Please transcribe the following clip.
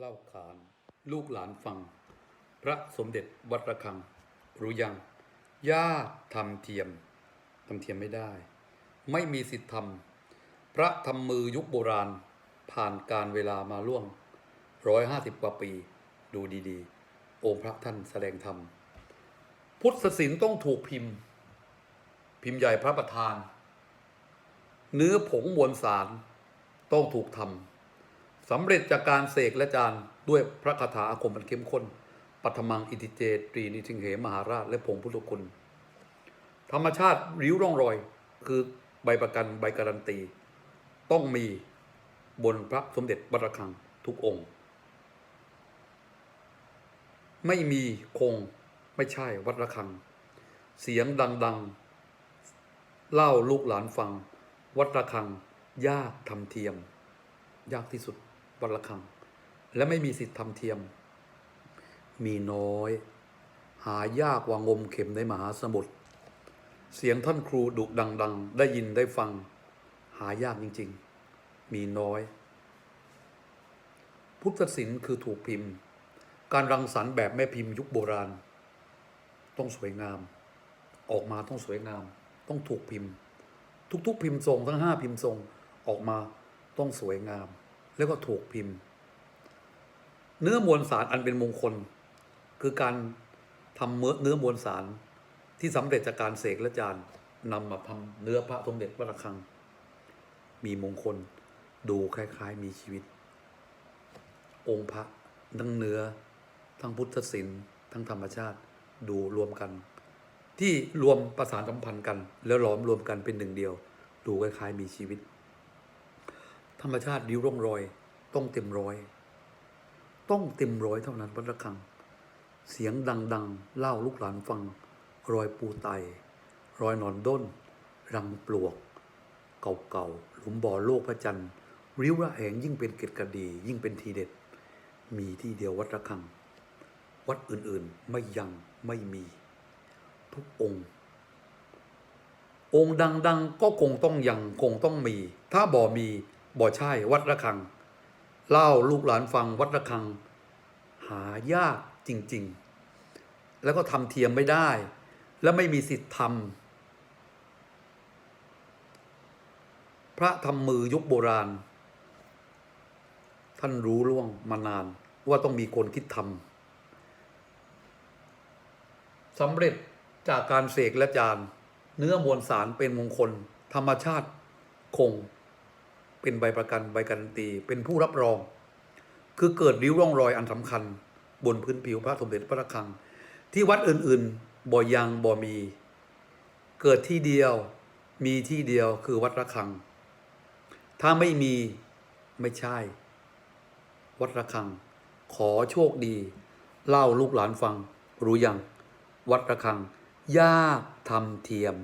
เล่าขาน ลูกหลานฟัง พระสมเด็จวัดระฆัง รู้ยังย่าทำเทียมทำเทียมไม่ได้ ไม่มีสิทธิ์ทำพระทำมือยุคโบราณ ผ่านการเวลามาล่วงร้อยห้าสิบกว่าปี ดูดีๆ องค์พระท่านแสดงธรรม พุทธศิลป์ต้องถูกพิมพ์ พิมพ์ใหญ่พระประธาน เนื้อผงมวลสารต้องถูกทำ สำเร็จจากการเสกและจานด้วยพระคาถาอาคมอันเข้มข้น ปัทมังอิติเจตรีนิทิงเหมหาราชและผงพุทธคุณ ธรรมชาติริ้วร่องรอย คือใบประกันใบการันตี ต้องมีบนพระสมเด็จวัดระฆังทุกองค์ ไม่มีคงไม่ใช่วัดระฆัง เสียงดังๆ เล่าลูกหลานฟัง วัดระฆัง ยากทำเทียม ยากที่สุด วัดระฆังและไม่มีสิทธิ์ทำเทียม มีน้อย หายากกว่างมเข็มในมหาสมุทรเสียงท่านครูดุดัง ๆ ได้ยินได้ฟัง หายากจริง ๆ มีน้อย พุทธศิลป์คือถูกพิมพ์ การรังสรรค์แบบแม่พิมพ์ยุคโบราณ ต้องสวยงาม ออกมาต้องสวยงาม ต้องถูกพิมพ์ ทุก ๆ พิมพ์ทรงทั้งห้าพิมพ์ทรงออกมาต้องสวยงาม แล้วก็ถูกพิมพ์ เนื้อมวลสารอันเป็นมงคล คือการทำเมือเนื้อมวลสารที่สำเร็จจากการเสกและจานนำมาทำเนื้อพระสมเด็จพระระฆัง มีมงคลดูคล้าย ๆ มีชีวิต องค์พระทั้งเนื้อ ทั้งพุทธศิลป์ทั้งธรรมชาติดูรวมกัน ที่รวมประสานสัมพันธ์กัน แล้วหลอมรวมกันเป็นหนึ่งเดียว ดูคล้าย ๆ มีชีวิต ธรรมชาติริ้วร่องรอย ต้องเต็มร้อย ต้องเต็มร้อยเท่านั้นวัดระฆัง เสียงดังๆ เล่าลูกหลานฟัง รอยปูไต รอยหนอนด้น รังปลวก เก่าๆ หลุมบ่อโลกพระจันทร์ริ้วระแหงยิ่งเป็นเกตกระดี ยิ่งเป็นทีเด็ด มีที่เดียววัดระฆัง วัดอื่นๆไม่ยังไม่มี ทุกองค์ องค์ดัง ๆ ก็คงต้องยังคงต้องมี ถ้าบ่มี บ่ใช่วัดระฆัง เล่าลูกหลานฟังวัดระฆัง หายากจริง ๆ แล้วก็ทำเทียมไม่ได้ และไม่มีสิทธิ์ทำพระทำมือยุคโบราณ ท่านรู้ล่วงมานานว่าต้องมีคนคิดทำสำเร็จจากการเสกและจานเนื้อมวลสารเป็นมงคล ธรรมชาติคง เป็นใบประกันใบการันตี เป็นผู้รับรอง คือเกิดริ้วร่องรอยอันสำคัญ บนพื้นผิวพระสมเด็จพระระฆัง ที่วัดอื่นๆ บ่อยังบ่มี เกิดที่เดียวมีที่เดียวคือวัดระฆัง ถ้าไม่มีไม่ใช่ วัดระฆัง ขอโชคดี เล่าลูกหลานฟัง รู้ยัง วัดระฆังยากทำเทียม